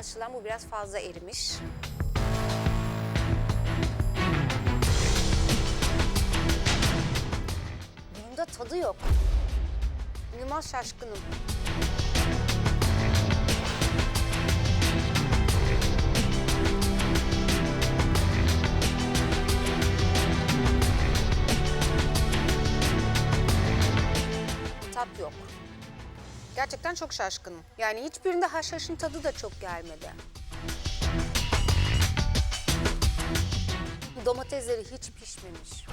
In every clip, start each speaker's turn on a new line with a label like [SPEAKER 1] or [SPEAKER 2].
[SPEAKER 1] Anlaşılan bu biraz fazla erimiş. Bunda tadı yok. İnanılmaz şaşkınım. Gerçekten çok şaşkınım. Yani hiçbirinde haşhaşın tadı da çok gelmedi. Domatesleri hiç pişmemiş.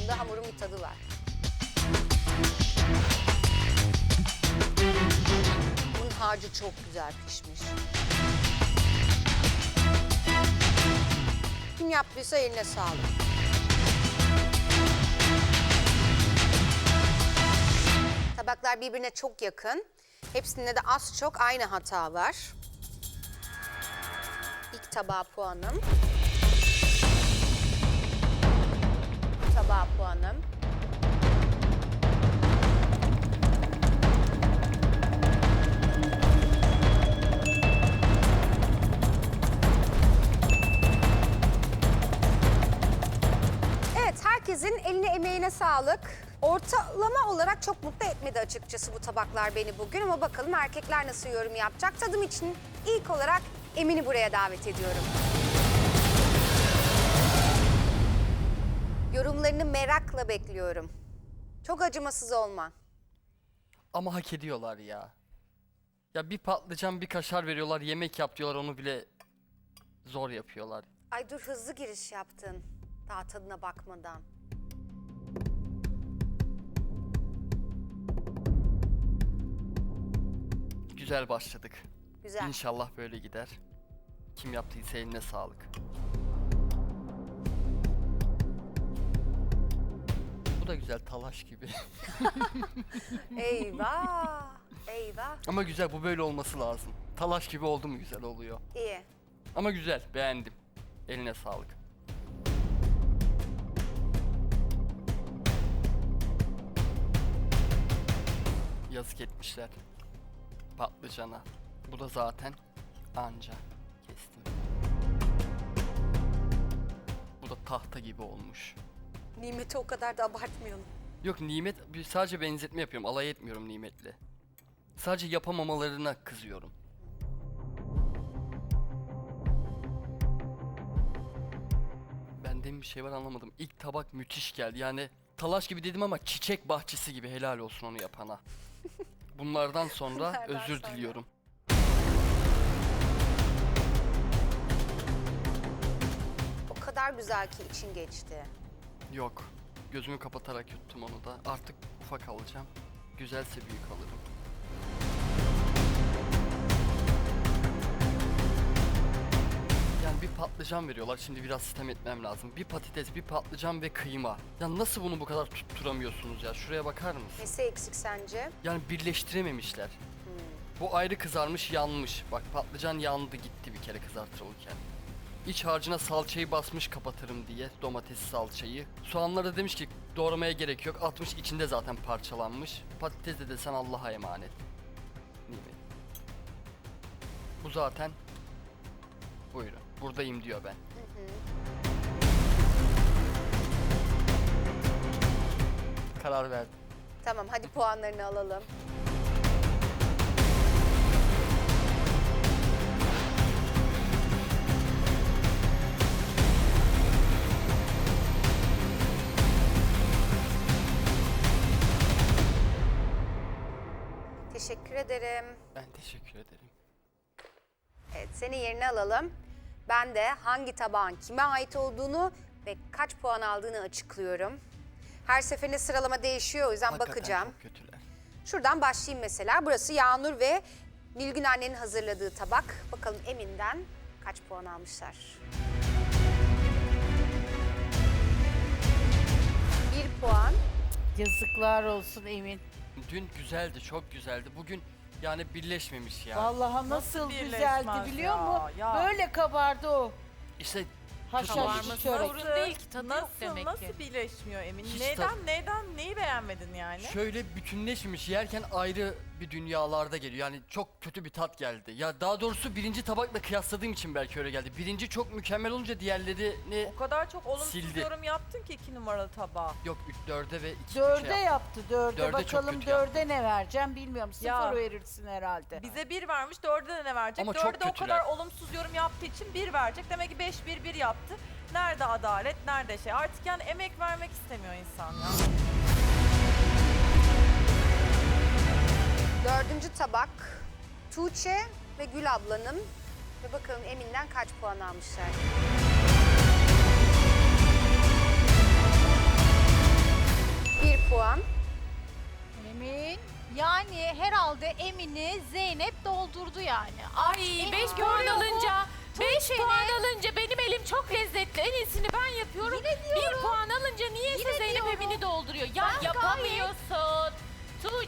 [SPEAKER 1] Bunda hamurun bir tadı var. Bunun harcı çok güzel pişmiş. Kim yaptıysa eline sağlık. Tabaklar birbirine çok yakın. Hepsinde de az çok aynı hata var. İlk tabağa puanım. Bu tabağa puanım. Herkesin eline emeğine sağlık. Ortalama olarak çok mutlu etmedi açıkçası bu tabaklar beni bugün ama bakalım erkekler nasıl yorum yapacak. Tadım için ilk olarak Emin'i buraya davet ediyorum. Yorumlarını merakla bekliyorum. Çok acımasız olma.
[SPEAKER 2] Ama hak ediyorlar ya. Ya bir patlıcan bir kaşar veriyorlar yemek yap diyorlar onu bile zor yapıyorlar.
[SPEAKER 1] Ay dur hızlı giriş yaptın. Daha tadına bakmadan.
[SPEAKER 2] Güzel başladık.
[SPEAKER 1] Güzel.
[SPEAKER 2] İnşallah böyle gider. Kim yaptıysa eline sağlık. Bu da güzel talaş gibi.
[SPEAKER 1] Eyvah. Eyvah.
[SPEAKER 2] Ama güzel bu böyle olması lazım. Talaş gibi oldu mu güzel oluyor.
[SPEAKER 1] İyi.
[SPEAKER 2] Ama güzel beğendim. Eline sağlık. Yazık etmişler. Patlıcana. Bu da zaten anca kestim. Bu da tahta gibi olmuş.
[SPEAKER 1] Nimeti o kadar da abartmayalım.
[SPEAKER 2] Yok nimet sadece benzetme yapıyorum. Alay etmiyorum nimetle. Sadece yapamamalarına kızıyorum. Bende bir şey var anlamadım. İlk tabak müthiş geldi. Yani talaş gibi dedim ama çiçek bahçesi gibi helal olsun onu yapana. Bunlardan sonra
[SPEAKER 1] Bunlardan
[SPEAKER 2] özür
[SPEAKER 1] sonra.
[SPEAKER 2] diliyorum.
[SPEAKER 1] O kadar güzel ki için geçti.
[SPEAKER 2] Yok. Gözümü kapatarak yuttum onu da. Artık ufak alacağım. Güzelse büyük alırım. Yani bir patlıcan veriyorlar. Şimdi biraz sistem etmem lazım. Bir patates, bir patlıcan ve kıyma. Ya nasıl bunu bu kadar tutturamıyorsunuz ya? Şuraya bakar mısın?
[SPEAKER 1] Nesi eksik sence?
[SPEAKER 2] Yani birleştirememişler. Bu ayrı kızarmış, yanmış. Bak patlıcan yandı gitti bir kere kızartılırken. İç harcına salçayı basmış kapatırım diye domates salçayı. Soğanları demiş ki doğramaya gerek yok. Atmış içinde zaten parçalanmış. Patates de desen Allah'a emanet. Nimet. Bu zaten buyurun. Buradayım diyor ben. Karar verdim.
[SPEAKER 1] Tamam hadi puanlarını alalım. Teşekkür ederim.
[SPEAKER 2] Ben teşekkür ederim.
[SPEAKER 1] Evet, seni yerine alalım. Ben de hangi tabağın kime ait olduğunu ve kaç puan aldığını açıklıyorum. Her seferinde sıralama değişiyor o yüzden
[SPEAKER 2] Hakikaten
[SPEAKER 1] bakacağım.
[SPEAKER 2] çok kötüler.
[SPEAKER 1] Şuradan başlayayım mesela. Burası Yağnur ve Nilgün annenin hazırladığı tabak. Bakalım Emin'den kaç puan almışlar? Bir puan.
[SPEAKER 3] Yazıklar olsun Emin.
[SPEAKER 2] Dün güzeldi, çok güzeldi. Bugün yani birleşmemiş ya.
[SPEAKER 3] Vallahi nasıl,
[SPEAKER 4] birleşmez
[SPEAKER 3] güzeldi biliyor
[SPEAKER 4] ya,
[SPEAKER 3] musun?
[SPEAKER 4] ya.
[SPEAKER 3] Böyle kabardı o.
[SPEAKER 2] İşte
[SPEAKER 3] Haşhaşlı
[SPEAKER 4] Kabarması
[SPEAKER 3] çörek.
[SPEAKER 4] sorun değil ki tadı yok
[SPEAKER 5] nasıl,
[SPEAKER 4] demek
[SPEAKER 5] nasıl
[SPEAKER 4] ki.
[SPEAKER 5] birleşmiyor Emin?
[SPEAKER 2] Hiç
[SPEAKER 5] neyden
[SPEAKER 2] tat-
[SPEAKER 5] neyden neyi beğenmedin yani?
[SPEAKER 2] Şöyle bütünleşmiş yerken ayrı bir dünyalarda geliyor. Yani çok kötü bir tat geldi. Ya daha doğrusu birinci tabakla kıyasladığım için belki öyle geldi. Birinci çok mükemmel olunca diğerlerini
[SPEAKER 5] O kadar çok olumsuz
[SPEAKER 2] Sildi.
[SPEAKER 5] yorum yaptın ki iki numaralı tabağa.
[SPEAKER 2] yok üç- dörde ve iki
[SPEAKER 3] Dörde
[SPEAKER 2] şey
[SPEAKER 3] yaptı dörde.
[SPEAKER 2] Dörde çok
[SPEAKER 3] Bakalım
[SPEAKER 2] kötü
[SPEAKER 3] dörde ne vereceğim bilmiyorum. Sıfır
[SPEAKER 5] Ya.
[SPEAKER 3] verirsin herhalde.
[SPEAKER 5] Bize bir vermiş, dörde de ne verecek?
[SPEAKER 2] Ama çok
[SPEAKER 5] dörde de o
[SPEAKER 2] kötüler.
[SPEAKER 5] kadar olumsuz yorum yaptığı için bir verecek. Demek ki beş bir bir yaptı. Nerede adalet, nerede şey? Artık yani emek vermek istemiyor insan ya.
[SPEAKER 1] Dördüncü tabak Tuğçe ve Gül ablanın. Ve bakalım Emin'den kaç puan almışlar. Bir puan.
[SPEAKER 6] Emin. Yani herhalde Emin'i Zeynep doldurdu yani.
[SPEAKER 4] Ay
[SPEAKER 6] Emin
[SPEAKER 4] 5
[SPEAKER 6] görüyor
[SPEAKER 4] puan alınca 5
[SPEAKER 6] Tuğçe'nin-
[SPEAKER 4] puan alınca benim elim çok lezzetli. En iyisini ben yapıyorum.
[SPEAKER 6] Yine diyorum.
[SPEAKER 4] 1 puan alınca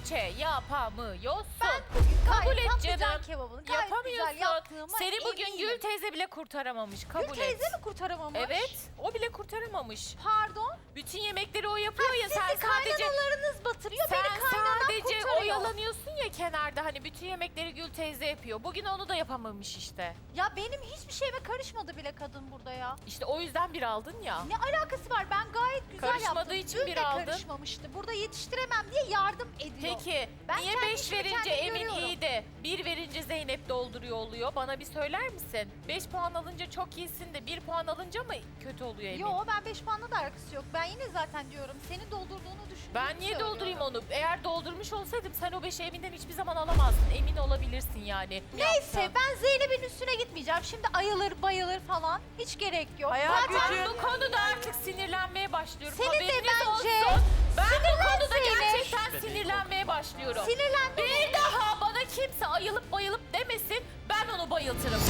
[SPEAKER 4] Tuğçe yapamıyorsun.
[SPEAKER 6] Ben bugün
[SPEAKER 4] Kabul
[SPEAKER 6] gayet
[SPEAKER 4] et
[SPEAKER 6] patlıcan
[SPEAKER 4] canım.
[SPEAKER 6] kebabını gayet güzel
[SPEAKER 4] Yapamıyorsun.
[SPEAKER 6] yaptığıma
[SPEAKER 4] Seni bugün
[SPEAKER 6] eminim.
[SPEAKER 4] Gül teyze bile kurtaramamış. Kabul
[SPEAKER 6] Gül
[SPEAKER 4] et.
[SPEAKER 6] teyze mi kurtaramamış?
[SPEAKER 4] Evet, o bile kurtaramamış.
[SPEAKER 6] Pardon.
[SPEAKER 4] Bütün yemekleri o yapıyor ya
[SPEAKER 6] Sizi
[SPEAKER 4] sen sadece
[SPEAKER 6] kaynanalarınız batırıyor.
[SPEAKER 4] sen
[SPEAKER 6] beni kaynanam
[SPEAKER 4] sadece
[SPEAKER 6] kurtarıyor.
[SPEAKER 4] oyalanıyorsun ya kenarda hani bütün yemekleri Gül teyze yapıyor. Bugün onu da yapamamış işte.
[SPEAKER 6] Ya benim hiçbir şeyime karışmadı bile kadın burada ya.
[SPEAKER 4] İşte o yüzden bir aldın ya.
[SPEAKER 6] Ne alakası var? Ben gayet güzel
[SPEAKER 4] Karışmadığı
[SPEAKER 6] yaptım.
[SPEAKER 4] için
[SPEAKER 6] Dün
[SPEAKER 4] bir
[SPEAKER 6] de
[SPEAKER 4] aldın.
[SPEAKER 6] karışmamıştı. Burada yetiştiremem diye yardım ediyor.
[SPEAKER 4] Peki
[SPEAKER 6] Ben
[SPEAKER 4] niye
[SPEAKER 6] kendi
[SPEAKER 4] 5
[SPEAKER 6] işimi
[SPEAKER 4] verince
[SPEAKER 6] kendim
[SPEAKER 4] Emin
[SPEAKER 6] görüyorum.
[SPEAKER 4] De 1 verince Zeynep dolduruyor oluyor? Bana bir söyler misin? 5 puan alınca çok iyisin de 1 puan alınca mı kötü oluyor Emin?
[SPEAKER 6] Yo ben 5 puanla da alakası yok. Ben yine zaten diyorum senin doldurduğunu düşündüğümü
[SPEAKER 4] Ben niye doldurayım onu? Eğer doldurmuş olsaydım sen o 5'i Emin'den hiçbir zaman alamazdın. Emin olabilirsin yani.
[SPEAKER 6] Neyse
[SPEAKER 4] Yaptın.
[SPEAKER 6] ben Zeynep'in üstüne gitmeyeceğim. Şimdi ayılır bayılır falan. Hiç gerek yok.
[SPEAKER 5] Hayal
[SPEAKER 6] Zaten
[SPEAKER 5] gücü-
[SPEAKER 4] Ben bu konuda artık sinirlenmeye başlıyorum.
[SPEAKER 6] Senin de
[SPEAKER 4] Haberiniz
[SPEAKER 6] bence
[SPEAKER 4] olsun. Ben bu
[SPEAKER 6] sinirlen
[SPEAKER 4] konuda
[SPEAKER 6] Zeynep.
[SPEAKER 4] gerçekten sinirlenmeye başlıyorum.
[SPEAKER 6] sinirlendim.
[SPEAKER 4] Bir daha bana kimse ayılıp bayılıp demesin. Ben onu bayıltırım.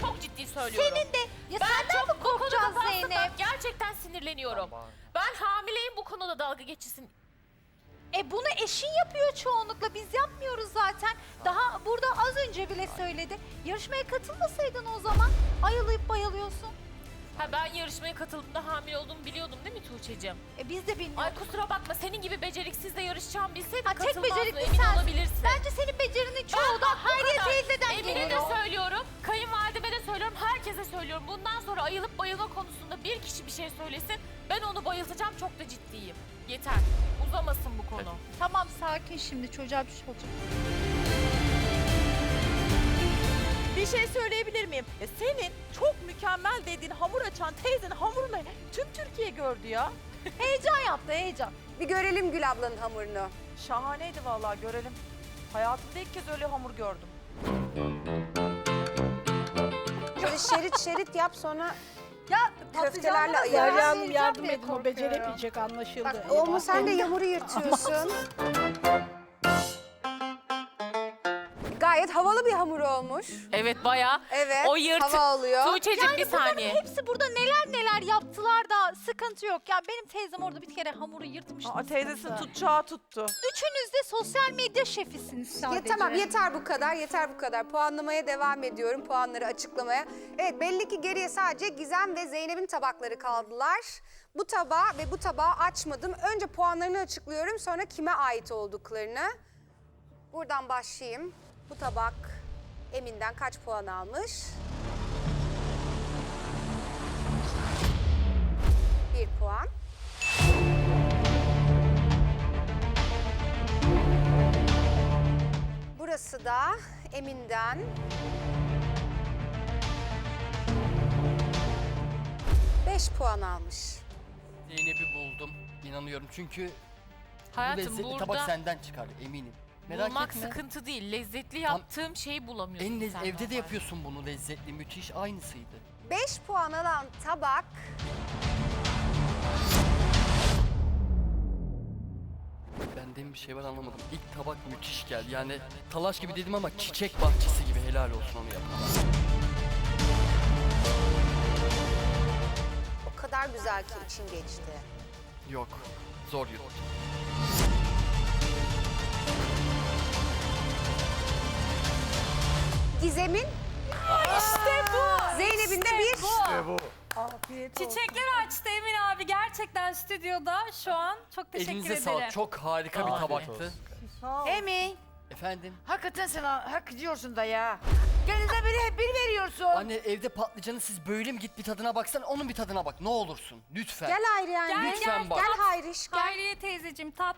[SPEAKER 4] Çok ciddi söylüyorum.
[SPEAKER 6] Senin de ya
[SPEAKER 4] ben
[SPEAKER 6] senden
[SPEAKER 4] çok
[SPEAKER 6] mi
[SPEAKER 4] bu konuda
[SPEAKER 6] korkacağız
[SPEAKER 4] fazla
[SPEAKER 6] Zeynep?
[SPEAKER 4] gerçekten sinirleniyorum. Ben hamileyim bu konuda dalga geçilsin.
[SPEAKER 6] E bunu eşin yapıyor çoğunlukla. Biz yapmıyoruz zaten. Daha burada az önce bile söyledi. Yarışmaya katılmasaydın o zaman ayılayıp bayılıyorsun.
[SPEAKER 4] Ha ben yarışmaya katıldığımda hamile olduğumu biliyordum değil mi Tuğçe'cim?
[SPEAKER 6] E biz de bilmiyoruz.
[SPEAKER 4] Ay kusura bakma senin gibi beceriksizle yarışacağım bilseydim
[SPEAKER 6] Ha, tek
[SPEAKER 4] katılmazdım
[SPEAKER 6] becerikli
[SPEAKER 4] emin
[SPEAKER 6] sensin.
[SPEAKER 4] olabilirsin.
[SPEAKER 6] Bence senin becerinin çoğu
[SPEAKER 4] Ben
[SPEAKER 6] da Hayriye teyzeden
[SPEAKER 4] Emin'e de
[SPEAKER 6] geliyor.
[SPEAKER 4] söylüyorum, kayınvalideme de söylüyorum, herkese söylüyorum. Bundan sonra ayılıp bayılma konusunda bir kişi bir şey söylesin, ben onu bayıltacağım çok da ciddiyim. Yeter, uzamasın bu konu.
[SPEAKER 6] Tamam sakin şimdi çocuğa bir şey olacak.
[SPEAKER 5] Bir şey söyleyebilir miyim? E senin çok mükemmel dediğin hamur açan teyzenin hamurunu tüm Türkiye gördü ya.
[SPEAKER 6] Heyecan yaptı heyecan.
[SPEAKER 1] Bir görelim Gül ablanın hamurunu.
[SPEAKER 5] Şahaneydi vallahi görelim. Hayatımda ilk kez öyle hamur gördüm.
[SPEAKER 1] Şöyle şerit şerit yap sonra
[SPEAKER 6] Ya
[SPEAKER 1] Köftelerle
[SPEAKER 3] Derya Hanım
[SPEAKER 6] vereceğim
[SPEAKER 3] yardım edin o beceremeyecek anlaşıldı.
[SPEAKER 6] Bak,
[SPEAKER 1] olma sen de yamuru yırtıyorsun. Gayet havalı bir hamur olmuş.
[SPEAKER 4] Evet bayağı.
[SPEAKER 1] Evet.
[SPEAKER 4] O yırtık.
[SPEAKER 1] Hava alıyor.
[SPEAKER 4] Tuğçe'cim bir saniye.
[SPEAKER 6] Hepsi burada neler neler yaptılar da sıkıntı yok. Ya benim teyzem orada bir kere hamuru yırtmıştı.
[SPEAKER 5] Aa, teyzesinin
[SPEAKER 6] sıkıntı.
[SPEAKER 5] tutacağı tuttu.
[SPEAKER 6] Üçünüz de sosyal medya şefisiniz sadece.
[SPEAKER 1] Ya tamam yeter bu kadar yeter bu kadar. Puanlamaya devam ediyorum puanları açıklamaya. Evet belli ki geriye sadece Gizem ve Zeynep'in tabakları kaldılar. Bu tabağı ve bu tabağı açmadım. Önce puanlarını açıklıyorum sonra kime ait olduklarını. Buradan başlayayım. Bu tabak Emin'den kaç puan almış? Bir puan. Burası da Emin'den. Beş puan almış.
[SPEAKER 2] Zeynep'i buldum. İnanıyorum çünkü bu
[SPEAKER 4] Hayatım
[SPEAKER 2] lezzetli tabak
[SPEAKER 4] burada
[SPEAKER 2] senden çıkar eminim. Merak
[SPEAKER 4] bulmak
[SPEAKER 2] etme.
[SPEAKER 4] sıkıntı değil. Lezzetli yaptığım şeyi bulamıyorsun
[SPEAKER 2] En lez- evde de yapıyorsun bunu lezzetli müthiş aynısıydı.
[SPEAKER 1] Beş puan alan tabak
[SPEAKER 2] Benden bir şey var anlamadım. İlk tabak müthiş geldi. Yani talaş gibi dedim ama çiçek bahçesi gibi helal olsun onu yapan.
[SPEAKER 1] o kadar güzel ki için geçti.
[SPEAKER 2] Yok. Zor yuttu.
[SPEAKER 1] Gizem'in işte bu. Zeynep'in de bir
[SPEAKER 7] Çiçekler açtı Emin abi gerçekten stüdyoda şu an. Çok teşekkür
[SPEAKER 2] Elinize
[SPEAKER 7] ederim.
[SPEAKER 2] sağlık. Çok harika bir tabaktı.
[SPEAKER 3] Emi,
[SPEAKER 2] Efendim?
[SPEAKER 3] hakikaten sen ha- hak ediyorsun da ya. Kendinize biri hep biri veriyorsun.
[SPEAKER 2] Anne evde patlıcanı siz böyle mi git bir tadına baksana onun bir tadına bak ne olursun lütfen.
[SPEAKER 1] Gel Hayri yani.
[SPEAKER 7] Gel,
[SPEAKER 2] Lütfen
[SPEAKER 7] gel,
[SPEAKER 2] bak.
[SPEAKER 1] Gel Hayriş gel.
[SPEAKER 7] Hayriye teyzeciğim tat.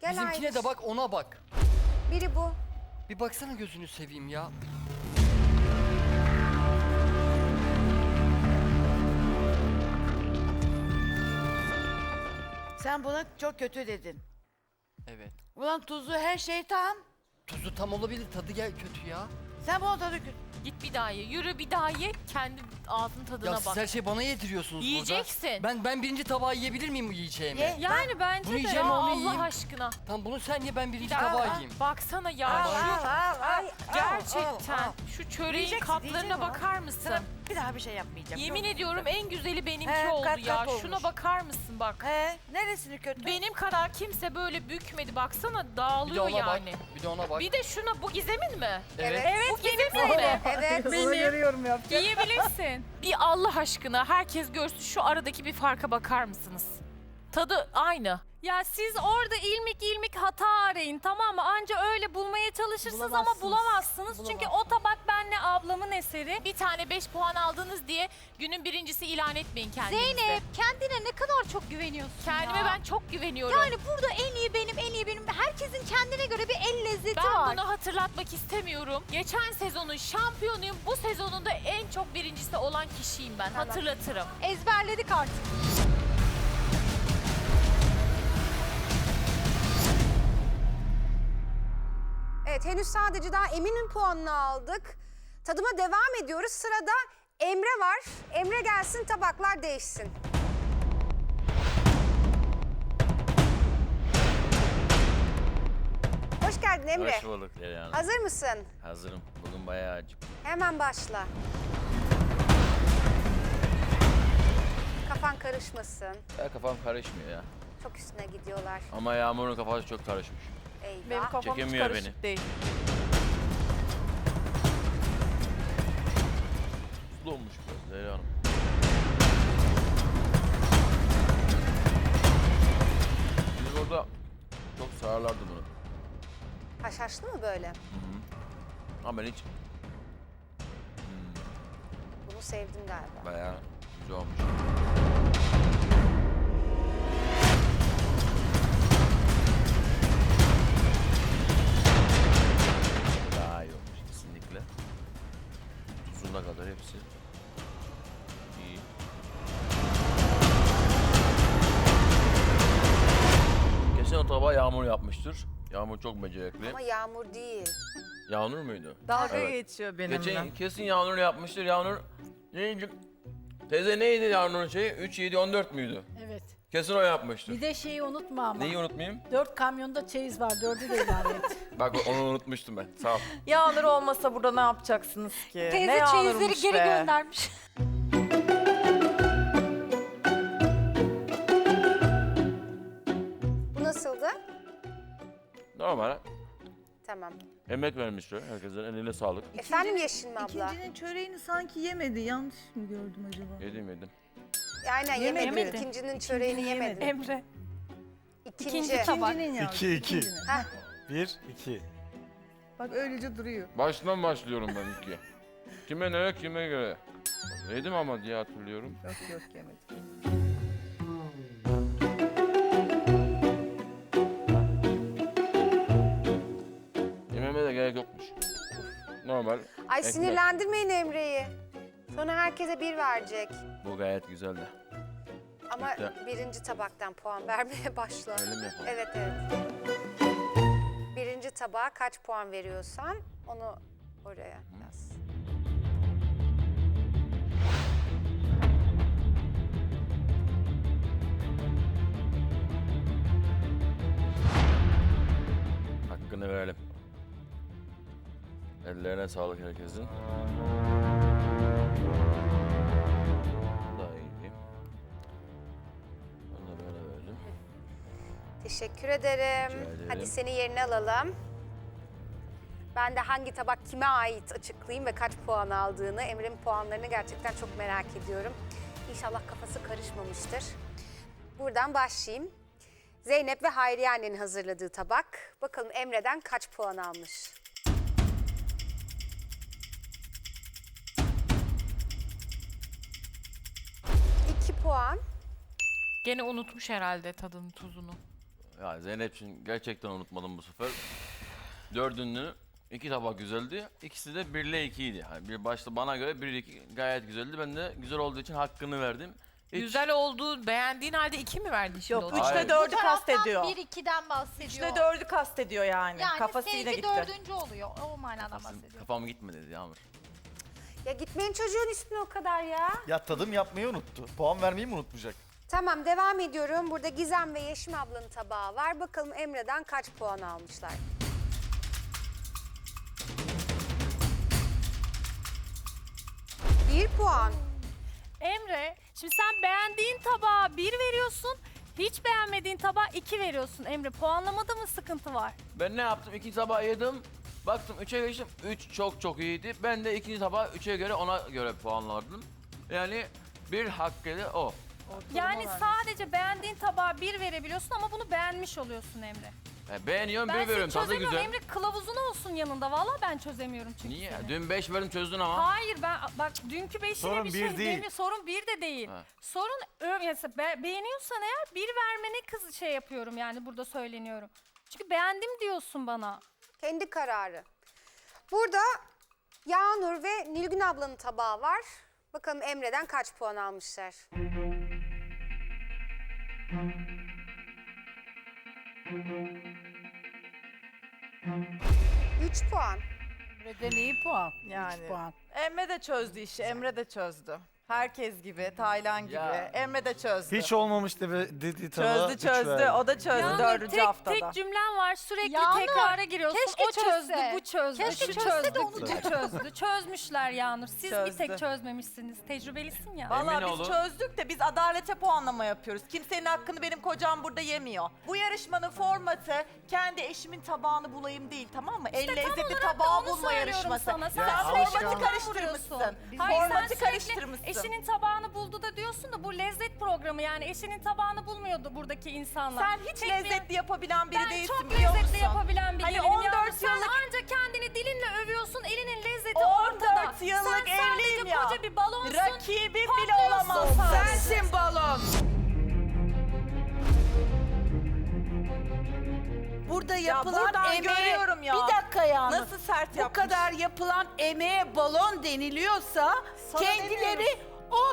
[SPEAKER 1] Gel
[SPEAKER 2] Bizimkine
[SPEAKER 1] Hayriş.
[SPEAKER 2] de bak ona bak.
[SPEAKER 1] Biri bu.
[SPEAKER 2] Bir baksana gözünü seveyim ya.
[SPEAKER 3] Sen buna çok kötü dedin.
[SPEAKER 2] Evet.
[SPEAKER 3] Ulan tuzlu her şey tam.
[SPEAKER 2] Tuzu tam olabilir tadı gel kötü ya.
[SPEAKER 3] Sen buna tadı kötü.
[SPEAKER 4] Git bir daha ye. Yürü bir daha ye. Kendi ağzın tadına
[SPEAKER 2] Ya
[SPEAKER 4] bak.
[SPEAKER 2] siz her şeyi bana yediriyorsunuz
[SPEAKER 4] Yiyeceksin.
[SPEAKER 2] burada. Ben ben birinci tabağı yiyebilir miyim bu yiyeceğimi?
[SPEAKER 3] Ye.
[SPEAKER 7] Yani bence
[SPEAKER 2] Bunu
[SPEAKER 7] de.
[SPEAKER 2] yiyeceğim
[SPEAKER 4] Ya
[SPEAKER 2] onu
[SPEAKER 4] Allah
[SPEAKER 2] yiyeyim.
[SPEAKER 4] aşkına.
[SPEAKER 2] Tamam bunu sen ye ben birinci tabağı yiyeyim.
[SPEAKER 4] Baksana ya
[SPEAKER 3] Al
[SPEAKER 4] şu
[SPEAKER 3] al al al.
[SPEAKER 4] gerçekten
[SPEAKER 3] al.
[SPEAKER 4] şu çöreğin
[SPEAKER 3] Yiyeceksin,
[SPEAKER 4] kaplarına bakar mısın?
[SPEAKER 3] Sana bir daha bir şey yapmayacağım.
[SPEAKER 4] Yemin
[SPEAKER 3] Yok.
[SPEAKER 4] ediyorum en güzeli benimki
[SPEAKER 3] He,
[SPEAKER 4] oldu
[SPEAKER 3] kat
[SPEAKER 4] ya.
[SPEAKER 3] kat olmuş.
[SPEAKER 4] Şuna bakar mısın bak.
[SPEAKER 3] He, neresini kötü?
[SPEAKER 4] Benim kadar kimse böyle bükmedi. Baksana
[SPEAKER 2] Bir de
[SPEAKER 4] dağılıyor
[SPEAKER 2] ona bak.
[SPEAKER 4] yani.
[SPEAKER 2] Bir de ona bak.
[SPEAKER 4] Bir de şuna bu gizemin mi?
[SPEAKER 2] Evet.
[SPEAKER 7] Evet
[SPEAKER 4] Bu gizemin mi?
[SPEAKER 1] Evet.
[SPEAKER 3] görüyorum ya.
[SPEAKER 7] Yiyebilirsin.
[SPEAKER 4] Bir Allah aşkına herkes görsün şu aradaki bir farka bakar mısınız? Tadı aynı.
[SPEAKER 7] Ya siz orada ilmik ilmik hata arayın tamam mı? Anca öyle bulmaya çalışırsınız ama bulamazsınız. Çünkü o tabak benle ablamın eseri.
[SPEAKER 4] Bir tane 5 puan aldınız diye günün birincisi ilan etmeyin kendinizi.
[SPEAKER 6] Zeynep kendine ne kadar çok güveniyorsun
[SPEAKER 4] Kendime
[SPEAKER 6] ya.
[SPEAKER 4] ben çok güveniyorum.
[SPEAKER 6] Yani burada en iyi benim, en iyi benim. Herkesin kendine göre bir el lezzeti
[SPEAKER 4] ben
[SPEAKER 6] var.
[SPEAKER 4] bunu hatırlatmak istemiyorum. Geçen sezonun şampiyonuyum. Bu sezonun da en çok birincisi olan kişiyim ben. Hatırlatırım.
[SPEAKER 6] Ezberledik artık.
[SPEAKER 1] Evet henüz sadece daha Emin'in puanını aldık. Tadıma devam ediyoruz. Sırada Emre var. Emre gelsin tabaklar değişsin. Hoş geldin Emre.
[SPEAKER 8] Hoş bulduk Leyla Hanım.
[SPEAKER 1] Hazır mısın?
[SPEAKER 8] Hazırım. Bugün bayağı acıktım.
[SPEAKER 1] Hemen başla. Kafan karışmasın.
[SPEAKER 8] Ya kafam karışmıyor ya.
[SPEAKER 1] Çok üstüne gidiyorlar.
[SPEAKER 8] Ama Yağmur'un kafası çok karışmış.
[SPEAKER 5] Benim
[SPEAKER 1] Eyvah.
[SPEAKER 5] kafam hiç
[SPEAKER 8] Çekemiyor
[SPEAKER 5] karışık
[SPEAKER 8] beni.
[SPEAKER 5] değil.
[SPEAKER 8] Sulu olmuş biraz Leyla Hanım. Biz orada çok sararlardı bunu.
[SPEAKER 1] Haşhaşlı mı böyle?
[SPEAKER 8] Ama ben hiç
[SPEAKER 1] Bunu sevdim galiba.
[SPEAKER 8] bayağı güzel olmuş. Yağmur yapmıştır. Yağmur çok becerikli.
[SPEAKER 1] Ama yağmur değil.
[SPEAKER 8] Yağmur muydu?
[SPEAKER 5] Dalga
[SPEAKER 8] Evet.
[SPEAKER 5] geçiyor benimle.
[SPEAKER 8] Geçen kesin Yağmur yapmıştır. Yağmur neydi? Teyze neydi Yağmur'un şeyi? 3, 7, 14 müydü?
[SPEAKER 3] Evet.
[SPEAKER 8] Kesin o yapmıştır.
[SPEAKER 3] Bir de şeyi unutma ama.
[SPEAKER 8] Neyi unutmayayım?
[SPEAKER 3] Dört kamyonda çeyiz var. Dördü de ilave et.
[SPEAKER 8] Bak onu unutmuştum ben. Sağ ol.
[SPEAKER 5] Yağmur olmasa burada ne yapacaksınız ki?
[SPEAKER 6] Teyze
[SPEAKER 5] ne
[SPEAKER 6] çeyizleri geri
[SPEAKER 5] be.
[SPEAKER 6] göndermiş.
[SPEAKER 8] Normal.
[SPEAKER 1] Tamam.
[SPEAKER 8] Emek vermişler. Herkesin eline sağlık.
[SPEAKER 1] Efendim Yeşim abla?
[SPEAKER 9] İkincinin çöreğini sanki yemedi. Yanlış mı gördüm acaba?
[SPEAKER 8] Yedim yedim.
[SPEAKER 1] Aynen
[SPEAKER 9] Yemedi.
[SPEAKER 1] yemedi. İkincinin çöreğini yemedi.
[SPEAKER 7] Emre.
[SPEAKER 1] İkinci.
[SPEAKER 7] İkinci tabak.
[SPEAKER 9] İkincinin ya.
[SPEAKER 10] 2 2.
[SPEAKER 9] ikincinin.
[SPEAKER 1] Heh.
[SPEAKER 10] 1 2.
[SPEAKER 9] Bak öylece duruyor.
[SPEAKER 8] Baştan başlıyorum ben ikiye. Kime ne kime göre. Yedim ama diye hatırlıyorum.
[SPEAKER 9] Yok yok yemedi.
[SPEAKER 8] Gerek yokmuş. Normal.
[SPEAKER 1] Ay
[SPEAKER 8] Ekmek.
[SPEAKER 1] sinirlendirmeyin Emre'yi. Sonra herkese bir verecek.
[SPEAKER 8] Bu gayet güzeldi.
[SPEAKER 1] Ama
[SPEAKER 8] Bitti.
[SPEAKER 1] birinci tabaktan puan vermeye başla.
[SPEAKER 8] Öyle mi yapalım?
[SPEAKER 1] Evet evet. Birinci tabağa kaç puan veriyorsan onu oraya yaz.
[SPEAKER 8] Hakkını verelim. Ellerine sağlık herkesin. Bu da iyi. Da böyle verelim.
[SPEAKER 1] Teşekkür ederim.
[SPEAKER 8] Rica ederim.
[SPEAKER 1] Hadi seni yerine alalım. Ben de hangi tabak kime ait açıklayayım ve kaç puan aldığını, Emre'nin puanlarını gerçekten çok merak ediyorum. İnşallah kafası karışmamıştır. Buradan başlayayım. Zeynep ve Hayriye annenin hazırladığı tabak. Bakalım Emre'den kaç puan almış? Puan.
[SPEAKER 4] Gene unutmuş herhalde tadını tuzunu.
[SPEAKER 8] Ya Zeynep'ciğim gerçekten unutmadım bu sefer. Dördünü iki tabak güzeldi. İkisi de 1 ile 2 idi. Yani bir başta bana göre 1 ile 2 gayet güzeldi. Ben de güzel olduğu için hakkını verdim. Hiç-
[SPEAKER 3] Güzel olduğu beğendiğin halde iki mi verdi şimdi
[SPEAKER 5] Yok
[SPEAKER 3] o?
[SPEAKER 5] üçte
[SPEAKER 8] Hayır.
[SPEAKER 5] dördü
[SPEAKER 6] Bu taraftan
[SPEAKER 5] kastediyor.
[SPEAKER 6] 1-2'den bahsediyor.
[SPEAKER 5] Üçte dördü kastediyor yani.
[SPEAKER 6] Yani
[SPEAKER 5] Kafası yine
[SPEAKER 6] seninki
[SPEAKER 5] gitti.
[SPEAKER 6] dördüncü oluyor. O manadan bahsediyor.
[SPEAKER 8] Kafam gitmedi dedi Yağmur.
[SPEAKER 1] Ya gitmeyin çocuğun üstüne o kadar ya.
[SPEAKER 10] Ya tadım yapmayı unuttu. Puan vermeyi mi unutmayacak?
[SPEAKER 1] Tamam devam ediyorum. Burada Gizem ve Yeşim ablanın tabağı var. Bakalım Emre'den kaç puan almışlar? Bir puan.
[SPEAKER 7] Emre, şimdi sen beğendiğin tabağa bir veriyorsun, hiç beğenmediğin tabağa iki veriyorsun. Emre, puanlamada mı sıkıntı var?
[SPEAKER 8] Ben ne yaptım? İkinci tabağı yedim. Baktım 3'e geçtim. 3 çok çok iyiydi. Ben de ikinci tabağı 3'e göre ona göre puanladım. Yani bir hakkıyla o.
[SPEAKER 7] Yani sadece beğendiğin tabağa bir verebiliyorsun ama bunu beğenmiş oluyorsun Emre.
[SPEAKER 8] E, beğeniyorum
[SPEAKER 7] Ben
[SPEAKER 8] bir
[SPEAKER 7] seni
[SPEAKER 8] veriyorum. Tadı
[SPEAKER 7] çözemiyorum
[SPEAKER 8] güzel.
[SPEAKER 7] Emre kılavuzun olsun yanında. Vallahi ben çözemiyorum çünkü
[SPEAKER 8] Niye?
[SPEAKER 7] seni.
[SPEAKER 8] Dün 5 verdim çözdün ama.
[SPEAKER 7] Hayır ben bak dünkü beşine
[SPEAKER 10] Sorun
[SPEAKER 7] bir
[SPEAKER 10] bir
[SPEAKER 7] şey
[SPEAKER 10] değil.
[SPEAKER 7] demiyor. Sorun bir de değil.
[SPEAKER 8] Ha.
[SPEAKER 7] Sorun ö- mesela be- beğeniyorsan eğer bir vermene kız şey yapıyorum yani burada söyleniyorum. Çünkü beğendim diyorsun bana.
[SPEAKER 1] Kendi kararı. Burada Yağnur ve Nilgün ablanın tabağı var. Bakalım Emre'den kaç puan almışlar? Üç puan.
[SPEAKER 3] Emre'den iyi puan.
[SPEAKER 5] Yani.
[SPEAKER 3] Üç puan.
[SPEAKER 5] Emre de çözdü işi. Emre de çözdü. Herkes gibi, Taylan gibi.
[SPEAKER 8] Ya.
[SPEAKER 5] Emre de çözdü.
[SPEAKER 10] Hiç olmamış dedi, dedi
[SPEAKER 5] çözdü çözdü. O da çözdü
[SPEAKER 7] Yağmur,
[SPEAKER 5] dördüncü
[SPEAKER 7] tek,
[SPEAKER 5] haftada.
[SPEAKER 7] tek cümlen var sürekli
[SPEAKER 6] Yağmur,
[SPEAKER 7] tekrara giriyorsun.
[SPEAKER 6] keşke
[SPEAKER 7] o çözdü,
[SPEAKER 6] çözse.
[SPEAKER 7] bu çözdü,
[SPEAKER 6] Keşke
[SPEAKER 7] şu
[SPEAKER 6] çözse de
[SPEAKER 7] çözdü,
[SPEAKER 6] onu
[SPEAKER 7] bu çözdü. Çözmüşler Yağnur. Siz bir
[SPEAKER 5] Çözdü.
[SPEAKER 7] tek çözmemişsiniz. Tecrübelisin ya.
[SPEAKER 5] Valla
[SPEAKER 8] Emin
[SPEAKER 5] biz
[SPEAKER 8] olun.
[SPEAKER 5] çözdük de biz adalete puanlama yapıyoruz. Kimsenin hakkını benim kocam burada yemiyor. Bu yarışmanın formatı kendi eşimin tabağını bulayım değil tamam mı?
[SPEAKER 7] olarak da
[SPEAKER 5] tabağı bulma yarışması.
[SPEAKER 7] sana. Sen
[SPEAKER 5] formatı karıştırmışsın. Formatı karıştırmışsın.
[SPEAKER 7] Eşinin tabağını buldu da diyorsun da bu lezzet programı yani eşinin tabağını bulmuyordu buradaki insanlar.
[SPEAKER 5] Sen hiç
[SPEAKER 7] Tek bir-
[SPEAKER 5] lezzetli yapabilen biri
[SPEAKER 7] ben
[SPEAKER 5] değilsin
[SPEAKER 7] çok
[SPEAKER 5] biliyor
[SPEAKER 7] lezzetli
[SPEAKER 5] musun?
[SPEAKER 7] yapabilen bir
[SPEAKER 5] Hani
[SPEAKER 7] gelinim
[SPEAKER 5] 14
[SPEAKER 7] yalnız. Sen
[SPEAKER 5] yıllık-
[SPEAKER 7] ancak kendini dilinle övüyorsun, elinin lezzeti
[SPEAKER 5] 14
[SPEAKER 7] ortada.
[SPEAKER 5] yıllık
[SPEAKER 7] Sen sadece
[SPEAKER 5] evliyim ya.
[SPEAKER 7] koca bir balonsun.
[SPEAKER 5] Rakibim bile
[SPEAKER 7] patlıyorsun
[SPEAKER 5] olamaz.
[SPEAKER 7] sadece.
[SPEAKER 3] Sensin balon. Burada yapılan
[SPEAKER 5] buradan
[SPEAKER 3] emeğe...
[SPEAKER 5] görüyorum ya.
[SPEAKER 3] Bir ya.
[SPEAKER 5] Nasıl sert
[SPEAKER 3] Bu
[SPEAKER 5] yapmış.
[SPEAKER 3] kadar yapılan emeğe balon deniliyorsa
[SPEAKER 5] Sana
[SPEAKER 3] kendileri
[SPEAKER 5] demiyorum.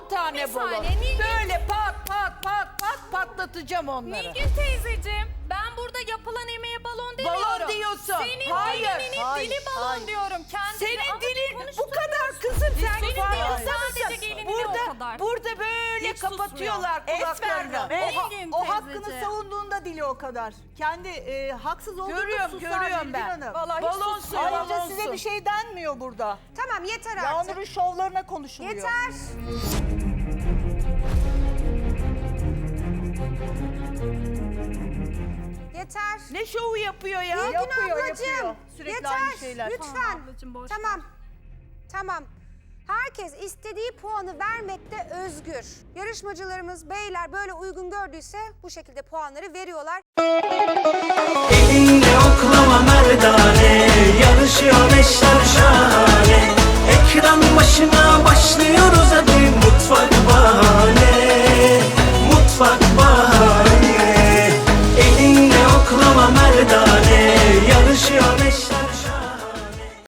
[SPEAKER 3] 10 tane
[SPEAKER 7] Bir
[SPEAKER 3] balon.
[SPEAKER 7] saniye, Nilgün-
[SPEAKER 3] Böyle pat pat pat pat patlatacağım onları.
[SPEAKER 7] Nilgün teyzeciğim ben burada yapılan emeğe balon demiyorum.
[SPEAKER 3] Balon diyorsun.
[SPEAKER 7] Senin
[SPEAKER 3] Hayır,
[SPEAKER 7] dilinin
[SPEAKER 3] hayır,
[SPEAKER 7] dili balon
[SPEAKER 3] hayır.
[SPEAKER 7] diyorum. Kendi
[SPEAKER 3] Senin dilin bu kadar kızım sen
[SPEAKER 7] Senin
[SPEAKER 3] farkında
[SPEAKER 7] dilin sadece
[SPEAKER 3] mısın?
[SPEAKER 7] gelini
[SPEAKER 3] Burada,
[SPEAKER 7] kadar.
[SPEAKER 3] burada böyle
[SPEAKER 7] Hiç
[SPEAKER 3] kapatıyorlar
[SPEAKER 5] susmuyor.
[SPEAKER 3] kulaklarını.
[SPEAKER 5] Esmer?
[SPEAKER 3] O,
[SPEAKER 9] O
[SPEAKER 7] teyzeciğim.
[SPEAKER 9] hakkını savunduğunda dili o kadar. Kendi e, haksız olduğunda
[SPEAKER 3] Görüyorum,
[SPEAKER 9] susar
[SPEAKER 3] görüyorum
[SPEAKER 9] Nilgün
[SPEAKER 3] ben.
[SPEAKER 9] Hanım.
[SPEAKER 5] Vallahi hiç
[SPEAKER 3] Balonsun,
[SPEAKER 5] susmuyor.
[SPEAKER 9] Ayrıca size bir şey denmiyor burada.
[SPEAKER 1] Tamam yeter artık.
[SPEAKER 9] Yağmur'un şovlarına konuşuluyor.
[SPEAKER 1] Yeter. Yeter.
[SPEAKER 3] Ne şovu yapıyor ya?
[SPEAKER 1] Nilgün
[SPEAKER 9] Yapıyor,
[SPEAKER 1] ablacığım.
[SPEAKER 9] yapıyor. Sürekli
[SPEAKER 1] yeter.
[SPEAKER 9] aynı şeyler.
[SPEAKER 1] Lütfen.
[SPEAKER 7] Tamam ablacığım, boş ver.
[SPEAKER 1] Tamam. Herkes istediği puanı vermekte özgür. Yarışmacılarımız beyler böyle uygun gördüyse bu şekilde puanları veriyorlar.
[SPEAKER 11] Elinde oklama merdane, yarışıyor eşler şahane. Ekran başına başlıyoruz hadi mutfak bahane, mutfak bahane.